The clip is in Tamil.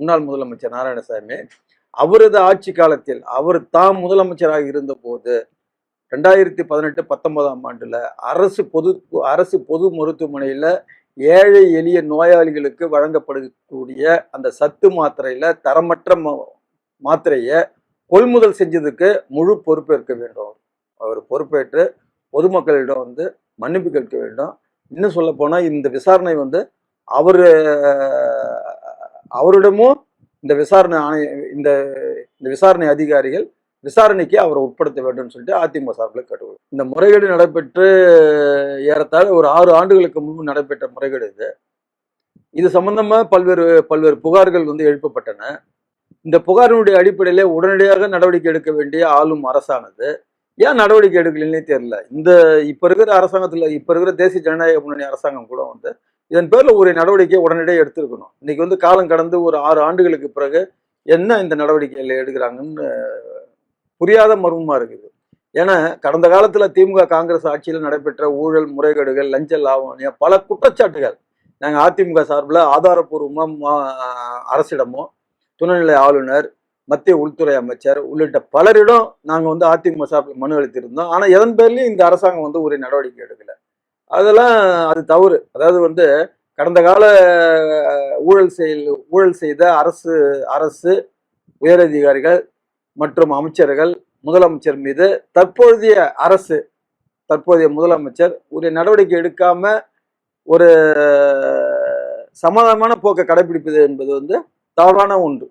முன்னாள் முதலமைச்சர் நாராயணசாமி அவரது ஆட்சி காலத்தில் அவர் தாம் முதலமைச்சராக இருந்தபோது ரெண்டாயிரத்தி பதினெட்டு பத்தொன்பதாம் ஆண்டுல அரசு பொது அரசு பொது மருத்துவமனையில் ஏழை எளிய நோயாளிகளுக்கு வழங்கப்படக்கூடிய அந்த சத்து மாத்திரையில் தரமற்ற மாத்திரையை கொள்முதல் செஞ்சதுக்கு முழு பொறுப்பேற்க வேண்டும். அவர் பொறுப்பேற்று பொதுமக்களிடம் வந்து மன்னிப்பு கேட்க வேண்டும். இன்னும் சொல்ல இந்த விசாரணை வந்து அவர் அவரிடமும் இந்த விசாரணை ஆணைய இந்த இந்த விசாரணை அதிகாரிகள் விசாரணைக்கு அவரை உட்படுத்த வேண்டும் சொல்லிட்டு அதிமுக சார்பில் கேட்டுக்கொள் இந்த முறைகேடு நடைபெற்று ஏறத்தாழ ஒரு ஆறு ஆண்டுகளுக்கு முன்பு நடைபெற்ற முறைகேடு இது. இது சம்பந்தமாக பல்வேறு பல்வேறு புகார்கள் வந்து எழுப்பப்பட்டன. இந்த புகாரினுடைய அடிப்படையிலே உடனடியாக நடவடிக்கை எடுக்க வேண்டிய ஆளும் அரசானது. ஏன் நடவடிக்கை எடுக்கலன்னே தெரியல. இந்த இப்போ இருக்கிற அரசாங்கத்தில் இப்போ இருக்கிற தேசிய ஜனநாயக முன்னணி அரசாங்கம் கூட வந்து இதன் பேரில் ஒரு நடவடிக்கையை உடனடியாக எடுத்திருக்கணும். இன்னைக்கு வந்து காலம் கடந்து ஒரு ஆறு ஆண்டுகளுக்கு பிறகு என்ன இந்த நடவடிக்கைகள் எடுக்கிறாங்கன்னு புரியாத மர்மமாக இருக்குது. ஏன்னா கடந்த காலத்தில் திமுக காங்கிரஸ் ஆட்சியில் நடைபெற்ற ஊழல் முறைகேடுகள் லஞ்ச லாவணியம் பல குற்றச்சாட்டுகள் நாங்கள் அதிமுக சார்பில் ஆதாரப்பூர்வமா அரசிடமோ துணைநிலை ஆளுநர் மத்திய உள்துறை அமைச்சர் உள்ளிட்ட பலரிடம் நாங்கள் வந்து அதிமுக சார்பில் மனு அளித்திருந்தோம். ஆனால் எதன் பேர்லையும் இந்த அரசாங்கம் வந்து ஒரு நடவடிக்கை எடுக்கல. அதெல்லாம் அது தவறு. அதாவது வந்து கடந்த கால ஊழல் செயல் ஊழல் செய்த அரசு அரசு உயரதிகாரிகள் மற்றும் அமைச்சர்கள் முதலமைச்சர் மீது தற்போதைய அரசு தற்போதைய முதலமைச்சர் ஒரு நடவடிக்கை எடுக்காம ஒரு சமாதானமான போக்கை கடைபிடிப்பது என்பது வந்து தவறான ஒன்று.